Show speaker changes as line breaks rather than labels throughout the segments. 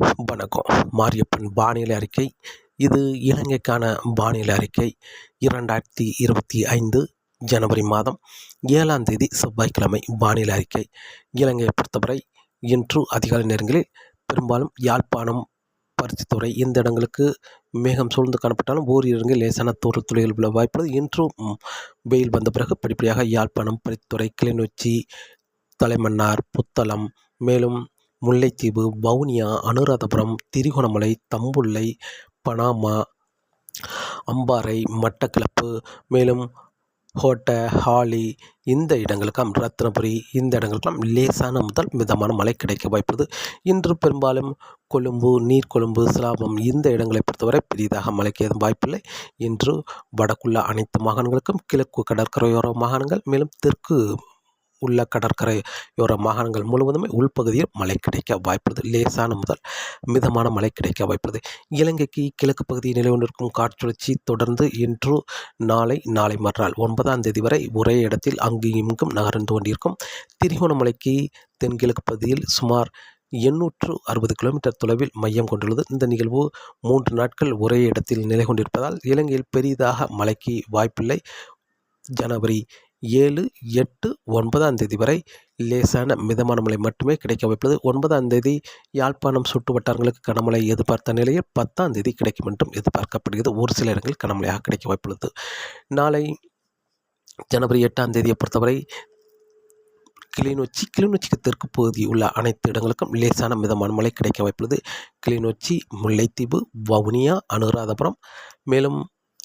வணக்கம். மாரியப்பன் வானிலை அறிக்கை. இது இலங்கைக்கான வானிலை அறிக்கை. இரண்டாயிரத்தி இருபத்தி ஐந்து ஜனவரி மாதம் ஏழாம் தேதி செவ்வாய்க்கிழமை வானிலை அறிக்கை. இலங்கையை பொறுத்தவரை இன்று அதிகாலை நேரங்களில் பெரும்பாலும் யாழ்ப்பாணம் பருத்தித்துறை இந்த இடங்களுக்கு மேகம் சூழ்ந்து காணப்பட்டாலும் ஓரிரு இடங்களில் லேசான தோறு துளிகள் உள்ள வாய்ப்புள்ளது. இன்றும் வெயில் வந்த பிறகு படிப்படியாக யாழ்ப்பாணம் பருத்தித்துறை கிளிநொச்சி தலைமன்னார் புத்தளம் மேலும் முல்லைத்தீவு வவுனியா அனுராதபுரம் திரிகோணமலை தம்புள்ளை பனாமா அம்பாறை மட்டக்கிளப்பு மேலும் ஹோட்ட ஹாலி இந்த இடங்களுக்கெல்லாம் ரத்னபுரி இந்த இடங்களுக்கெல்லாம் லேசான முதல் மிதமான மழை கிடைக்க வாய்ப்புள்ளது இன்று பெரும்பாலும் கொழும்பு நீர்கொழும்பு சிலாபம் இந்த இடங்களை பொறுத்தவரை பெரிதாக மழைக்கு ஏதும் வாய்ப்பில்லை. இன்று வடக்குள்ள அனைத்து மாகாணங்களுக்கும் கிழக்கு கடற்கரையோர மாகாணங்கள் மேலும் தெற்கு உள்ள கடற்கரையோர மாகாணங்கள் முழுவதுமே உள்பகுதியில் மழை கிடைக்க வாய்ப்புள்ளது. லேசான முதல் மிதமான மழை கிடைக்க வாய்ப்புள்ளது. இலங்கைக்கு கிழக்கு பகுதியில் நிலை கொண்டிருக்கும் காற்றுழற்சி தொடர்ந்து இன்று நாளை நாளை மறுநாள் ஒன்பதாம் தேதி வரை ஒரே இடத்தில் அங்கு இங்கும் நகர்ந்து கொண்டிருக்கும் திரிகோணமலைக்கு தென்கிழக்கு பகுதியில் சுமார் எண்ணூற்று அறுபது கிலோமீட்டர் தொலைவில் மையம் கொண்டுள்ளது. இந்த நிகழ்வு மூன்று நாட்கள் ஒரே இடத்தில் நிலை கொண்டிருப்பதால் இலங்கையில் பெரிதாக மழைக்கு வாய்ப்பில்லை. ஜனவரி ஏழு எட்டு ஒன்பதாம் தேதி வரை லேசான மிதமான மழை மட்டுமே கிடைக்க வாய்ப்புள்ளது. ஒன்பதாம் தேதி யாழ்ப்பாணம் சுற்று வட்டாரங்களுக்கு கனமழை எதிர்பார்த்த நிலையில் பத்தாம் தேதி கிடைக்கும் என்றும் எதிர்பார்க்கப்படுகிறது. ஒரு சில இடங்களில் கனமழையாக கிடைக்க வாய்ப்புள்ளது. நாளை ஜனவரி எட்டாம் தேதியை பொறுத்தவரை கிளிநொச்சி கிளிநொச்சிக்கு தெற்கு பகுதி உள்ள அனைத்து இடங்களுக்கும் லேசான மிதமான மழை கிடைக்க வாய்ப்புள்ளது. கிளிநொச்சி முல்லைத்தீவு வவுனியா அனுராதபுரம் மேலும்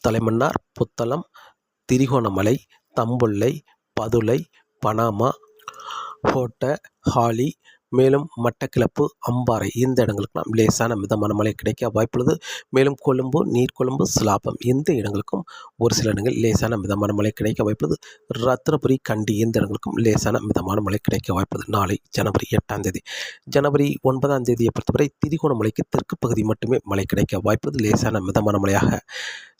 தலைமன்னார் புத்தளம் திரிகோணமலை தம்புள்ளை பதுளை பனாமா ஹோட்ட ஹாலி மேலும் மட்டக்கிளப்பு அம்பாறை இந்த இடங்களுக்கெல்லாம் லேசான மிதமான மழை கிடைக்க வாய்ப்புள்ளது. மேலும் கொழும்பு நீர்கொழும்பு சிலாபம் இந்த இடங்களுக்கும் ஒரு சில இடங்கள் லேசான மிதமான மழை கிடைக்க வாய்ப்புள்ளது. ரத்னபுரி கண்டி இந்த இடங்களுக்கும் லேசான மிதமான மழை கிடைக்க வாய்ப்புள்ளது. நாளை ஜனவரி எட்டாம் தேதி. ஜனவரி ஒன்பதாம் தேதியை பொறுத்தவரை திரிகோணமலைக்கு தெற்கு பகுதி மட்டுமே மழை கிடைக்க வாய்ப்புள்ளது. லேசான மிதமான மழையாக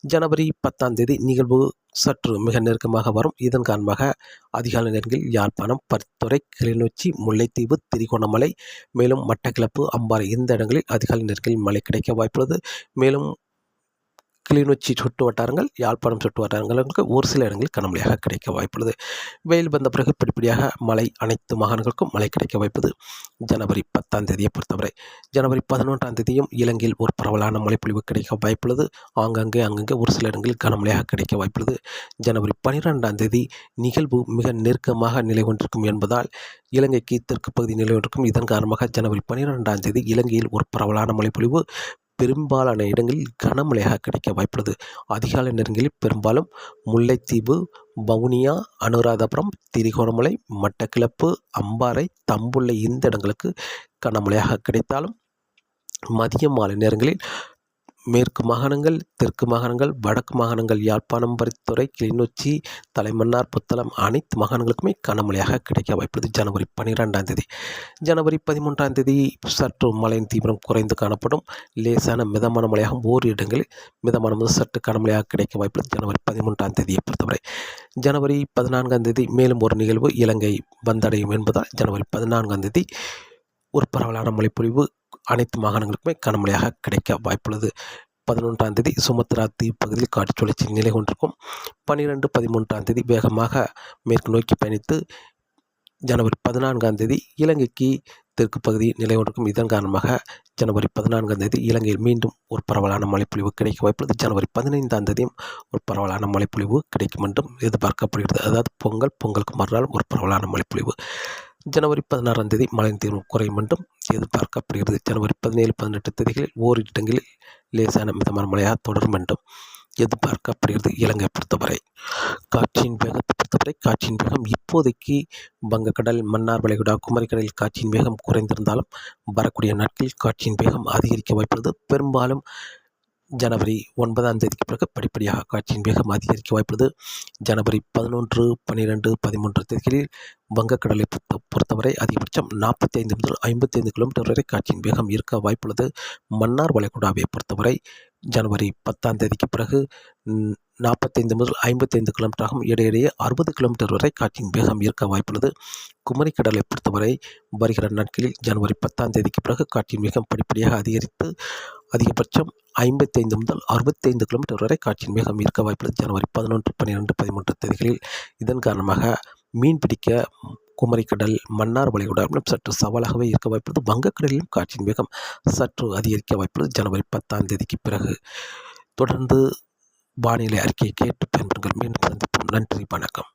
ஜனவரி பத்தாம் தேதி நிகழ்வு சற்று மிக நெருக்கமாக வரும். இதன் காரணமாக அதிகாலை நேரங்களில் யாழ்ப்பாணம் பரித்துறை கிளிநொச்சி முல்லைத்தீவு திரிகோணம் திரிகோணமலை மேலும் மட்டக்கிளப்பு அம்பாறை இந்த இடங்களில் அதிகாலை நேரங்களில் மழை கிடைக்க வாய்ப்புள்ளது. மேலும் கிளிநொச்சி சுட்டு வட்டாரங்கள் யாழ்ப்பாணம் சுட்டு வட்டாரங்களுக்கு ஒரு சில இடங்களில் கனமழையாக கிடைக்க வாய்ப்புள்ளது. வெயில் வந்த பிறகு படிப்படியாக மழை அனைத்து மாகாணங்களுக்கும் மழை கிடைக்க வாய்ப்பது ஜனவரி பத்தாம் தேதியை பொறுத்தவரை. ஜனவரி பதினொன்றாம் தேதியும் இலங்கையில் ஒரு பரவலான மழைப்பொழிவு கிடைக்க வாய்ப்புள்ளது. ஆங்காங்கே அங்கங்கே ஒரு சில இடங்களில் கனமழையாக கிடைக்க வாய்ப்புள்ளது. ஜனவரி பனிரெண்டாம் தேதி நிகழ்வு மிக நெருக்கமாக நிலை கொண்டிருக்கும் என்பதால் இலங்கைக்கு தெற்கு பகுதி நிலை கொண்டிருக்கும். இதன் காரணமாக ஜனவரி பனிரெண்டாம் தேதி இலங்கையில் ஒரு பரவலான மழைப்பொழிவு பெரும்பாலான இடங்களில் கனமழையாக கிடைக்க வாய்ப்புள்ளது. அதிகாலை நேரங்களில் பெரும்பாலும் முல்லைத்தீவு வவுனியா அனுராதபுரம் திரிகோணமலை மட்டக்கிளப்பு அம்பாறை தம்புள்ளை இந்த இடங்களுக்கு கனமழையாக கிடைத்தாலும் மதியம் மாலை நேரங்களில் மேற்கு மாகாணங்கள் தெற்கு மாகாணங்கள் வடக்கு மாகாணங்கள் யாழ்ப்பாணம் பரித்துறை கிளிநொச்சி தலைமன்னார் புத்தளம் அனைத்து மாகாணங்களுக்குமே கனமழையாக கிடைக்க வாய்ப்புள்ளது. ஜனவரி பன்னிரெண்டாம் தேதி. ஜனவரி பதிமூன்றாம் தேதி சற்று மழையின் தீவிரம் குறைந்து காணப்படும். லேசான மிதமான மழையாகவும் ஓர் இடங்களில் மிதமான முதல் சற்று கனமழையாக கிடைக்க வாய்ப்புள்ளது. ஜனவரி பதிமூன்றாம் தேதியை பொறுத்தவரை. ஜனவரி பதினான்காம் தேதி மேலும் ஒரு நிகழ்வு இலங்கை வந்தடையும் என்பதால் ஜனவரி பதினான்காம் தேதி ஒரு பரவலான மழைப்பொழிவு அனைத்து மாகாணங்களுக்குமே கனமழையாக கிடைக்க வாய்ப்புள்ளது. பதினொன்றாம் தேதி சுமத்ரா தீப்பகுதியில் காற்று சுழற்சி நிலை கொண்டிருக்கும் பன்னிரெண்டு பதிமூன்றாம் தேதி வேகமாக மேற்கு நோக்கி பயணித்து ஜனவரி பதினான்காம் தேதி இலங்கைக்கு தெற்கு பகுதி நிலை கொண்டிருக்கும் இதன் காரணமாக ஜனவரி பதினான்காம் தேதி இலங்கையில் மீண்டும் ஒரு பரவலான மழைப்பொழிவு கிடைக்க வாய்ப்புள்ளது. ஜனவரி பதினைந்தாம் தேதியும் ஒரு பரவலான மழைப்பொழிவு கிடைக்கும் என்றும் எதிர்பார்க்கப்படுகிறது. அதாவது பொங்கல் பொங்கலுக்கு மறுநாள் ஒரு பரவலான மழைப்பொழிவு. ஜனவரி பதினாறாம் தேதி மழையின் தீவிரம் குறையும் என்றும் எதிர்பார்க்கப்படுகிறது ஜனவரி பதினேழு பதினெட்டு தேதிகளில் ஓரிரு இடங்களில் லேசான மிதமான மழையாக தொடரும் என்றும் எதிர்பார்க்கப்படுகிறது இலங்கை பொறுத்தவரை காற்றின் வேகத்தை பொறுத்தவரை காற்றின் வேகம் இப்போதைக்கு வங்கக்கடல் மன்னார் வளைகுடா குமரிக்கடலில் காற்றின் வேகம் குறைந்திருந்தாலும் வரக்கூடிய நாட்களில் காற்றின் வேகம் அதிகரிக்க வாய்ப்புள்ளது. பெரும்பாலும் ஜனவரி ஒன்பதாம் தேதிக்கு பிறகு படிப்படியாக காற்றின் வேகம் அதிகரிக்க வாய்ப்புள்ளது. ஜனவரி பதினொன்று பன்னிரெண்டு பதிமூன்று தேதிகளில் வங்கக்கடலை பொறுத்த பொறுத்தவரை அதிகபட்சம் நாற்பத்தி ஐந்து முதல் ஐம்பத்தி ஐந்து கிலோமீட்டர் வரை காற்றின் வேகம் இருக்க வாய்ப்புள்ளது. மன்னார் வளைகுடாவை பொறுத்தவரை ஜனவரி பத்தாம் தேதிக்கு பிறகு நாற்பத்தைந்து முதல் ஐம்பத்தைந்து கிலோமீட்டராகும் இடையிடையே அறுபது கிலோமீட்டர் வரை காற்றின் வேகம் இருக்க வாய்ப்புள்ளது. குமரி கடலை பொறுத்தவரை வருகிற நாட்களில் ஜனவரி பத்தாம் தேதிக்கு பிறகு காற்றின் வேகம் படிப்படியாக அதிகரித்து அதிகபட்சம் ஐம்பத்தைந்து முதல் அறுபத்தைந்து கிலோமீட்டர் வரை காற்றின் வேகம் இருக்க வாய்ப்புள்ளது. ஜனவரி பதினொன்று பன்னிரெண்டு பதிமூன்று தேதிகளில் இதன் காரணமாக மீன் பிடிக்க குமரிக்கடல் மன்னார் வளைகுடாவிலும் சற்று சவாலாகவே இருக்க வாய்ப்புள்ளது. வங்கக்கடலிலும் காற்றின் வேகம் சற்று அதிகரிக்க வாய்ப்புள்ளது. ஜனவரி பத்தாம் தேதிக்கு பிறகு தொடர்ந்து வானிலை அறிக்கையை கேட்டு பயன்பெறுங்கள். மீண்டும் சந்திப்போம். நன்றி வணக்கம்.